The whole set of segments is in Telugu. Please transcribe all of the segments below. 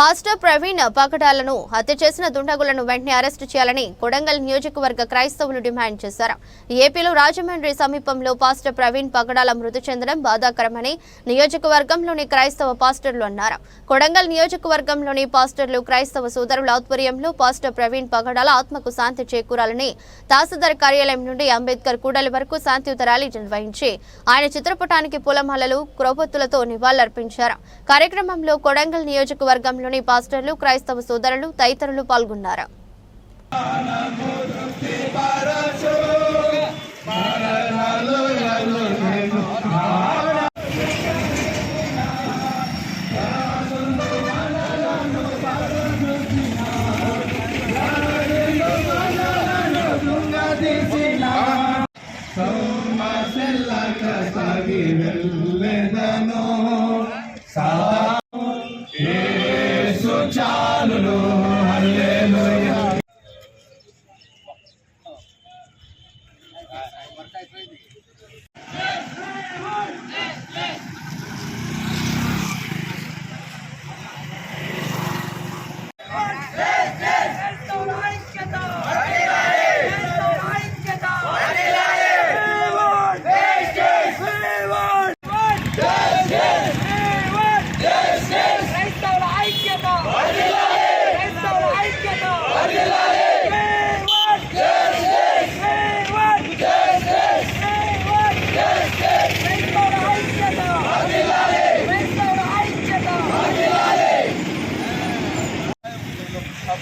పాస్టర్ ప్రవీణ్ పకటాలను హత్య చేసిన దుండగులను వెంటనే అరెస్టు చేయాలని కొడంగల్ నియోజకవర్గ క్రైస్తవులు డిమాండ్ చేశారు. ఏపీలో రాజమండ్రి సమీపంలో పాస్టర్ ప్రవీణ్ పగడాల మృతి చెందడం బాధాకరమని నియోజకవర్గంలోని క్రైస్తవ పాస్టర్లు అన్నారు. కొడంగల్ నియోజకవర్గంలోని పాస్టర్లు క్రైస్తవ సోదరుల ఆధ్వర్యంలో పాస్టర్ ప్రవీణ్ పగడాల ఆత్మకు శాంతి చేకూరాలని తహసీల్దార్ కార్యాలయం నుండి అంబేద్కర్ కూడలి వరకు శాంతియుత ర్యాలీ నిర్వహించి ఆయన చిత్రపటానికి పూలమాలలు క్రోపత్తులతో నివాళులర్పించారు. కార్యక్రమంలో కొడంగల్ నియోజకవర్గంలో నియోజకవర్గంలోని పాస్టర్లు క్రైస్తవ సోదరులు తదితరులు పాల్గొన్నారు. ಸಾಗಿ వెళ్ళెదను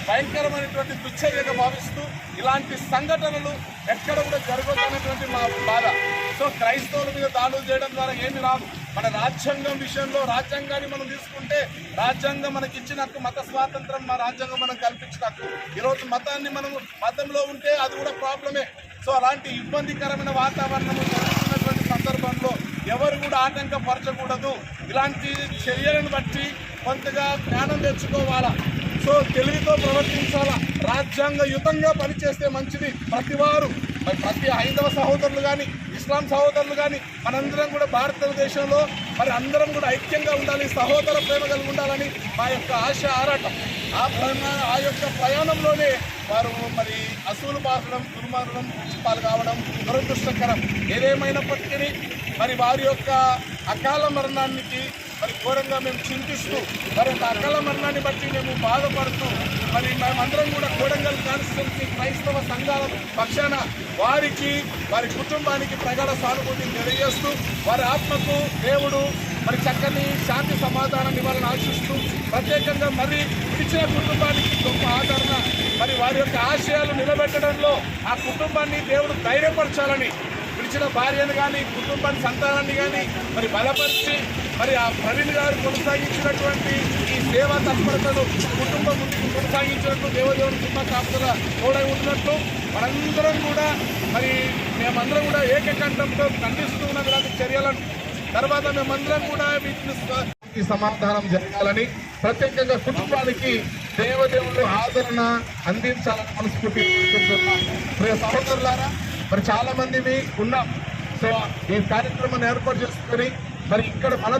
భయంకరమైనటువంటి దుశ్చర్యగా భావిస్తూ ఇలాంటి సంఘటనలు ఎక్కడ కూడా జరగదనేటువంటి మా బాధ. సో క్రైస్తవుల మీద దాడులు చేయడం ద్వారా ఏమి రాదు. మన రాజ్యాంగం విషయంలో రాజ్యాంగాన్ని మనం తీసుకుంటే రాజ్యాంగం మనకి ఇచ్చిన హక్కు మత స్వాతంత్రం మా రాజ్యాంగం మనం కల్పించిన హక్కు ఈరోజు మతాన్ని మనం మతంలో ఉంటే అది కూడా ప్రాబ్లమే. సో అలాంటి ఇబ్బందికరమైన వాతావరణము జరుగుతున్నటువంటి సందర్భంలో ఎవరు కూడా ఆటంకపరచకూడదు. ఇలాంటి చర్యలను బట్టి కొంతగా జ్ఞానం తెచ్చుకోవాలా? సో తెలివితో ప్రవర్తించాలా? రాజ్యాంగయుతంగా పనిచేస్తే మంచిది. ప్రతి వారు మరి ప్రతి హైందవ సహోదరులు కానీ ఇస్లాం సహోదరులు కానీ మనందరం కూడా భారతదేశంలో మరి అందరం కూడా ఐక్యంగా ఉండాలి సహోదర ప్రేమ కలిగి ఉండాలని మా యొక్క ఆశ ఆరాటం. ఆ ప్రయాణ ఆ యొక్క ప్రయాణంలోనే వారు మరి అసూలు బాసడం దుర్మార్గం పాలు కావడం దురదృష్టకరం. ఏదేమైనప్పటికీ మరి వారి యొక్క అకాల మరణానికి మరి ఘోరంగా మేము చింతిస్తూ మరి యొక్క అకాల మరణాన్ని బట్టి మేము బాధపడుతూ మరి మేమందరం కూడా కోడంగల్ కాన్స్టిట్యున్సీ క్రైస్తవ సంఘాల పక్షాన వారికి వారి కుటుంబానికి ప్రగాఢ సానుభూతిని తెలియజేస్తూ వారి ఆత్మకు దేవుడు మరి చక్కని శాంతి సమాధానం ఇవ్వాలని ఆశిస్తూ ప్రత్యేకంగా మరి విడిచిన కుటుంబానికి గొప్ప ఆదరణ మరి వారి యొక్క ఆశయాలు నిలబెట్టడంలో ఆ కుటుంబాన్ని దేవుడు ధైర్యపరచాలని పిలిచిన భార్యను కానీ కుటుంబాన్ని సంతానాన్ని కానీ మరి బలపరిచి మరి ఆ ప్రవీణ్ గారు కొనసాగించినటువంటి ఈ సేవా తత్పరతను కుటుంబం కొనసాగించినట్టు కొనసాగించినట్లు దేవదేవుని కృప కాపుదల తోడై ఉంటున్నట్లు మనందరం కూడా మరి మేమందరం కూడా ఏకకంఠంతో ఖండిస్తూ ఉన్న ఇలాంటి చర్యలను తర్వాత మేమందరం కూడా వీటిని ఈ సమాధానం జరగాలని ప్రత్యేకంగా కుటుంబానికి దేవదేవుడు ఆదరణ అందించాలని మనస్ఫూర్తి సహోదరులారా మరి చాలా మంది మీ ఉన్నాం సో ఈ కార్యక్రమాన్ని ఏర్పాటు చేసుకుని మరి ఇక్కడ మన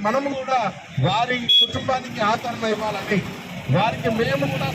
మనము కూడా వారి కుటుంబానికి ఆదరణ ఇవ్వాలని వారికి మేము కూడా